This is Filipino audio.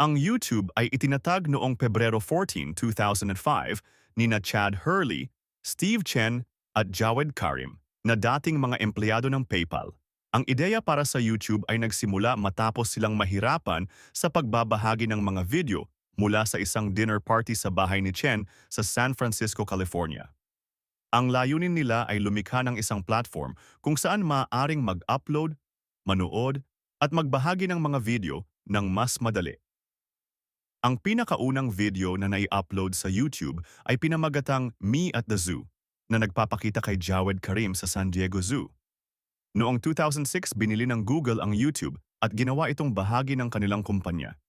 Ang YouTube ay itinatag noong Pebrero 14, 2005 ni na Chad Hurley, Steve Chen at Jawed Karim na dating mga empleyado ng PayPal. Ang ideya para sa YouTube ay nagsimula matapos silang mahirapan sa pagbabahagi ng mga video mula sa isang dinner party sa bahay ni Chen sa San Francisco, California. Ang layunin nila ay lumikha ng isang platform kung saan maaaring mag-upload, manood, at magbahagi ng mga video ng mas madali. Ang pinakaunang video na nai-upload sa YouTube ay pinamagatang Me at the Zoo na nagpapakita kay Jawed Karim sa San Diego Zoo. Noong 2006, binili ng Google ang YouTube at ginawa itong bahagi ng kanilang kumpanya.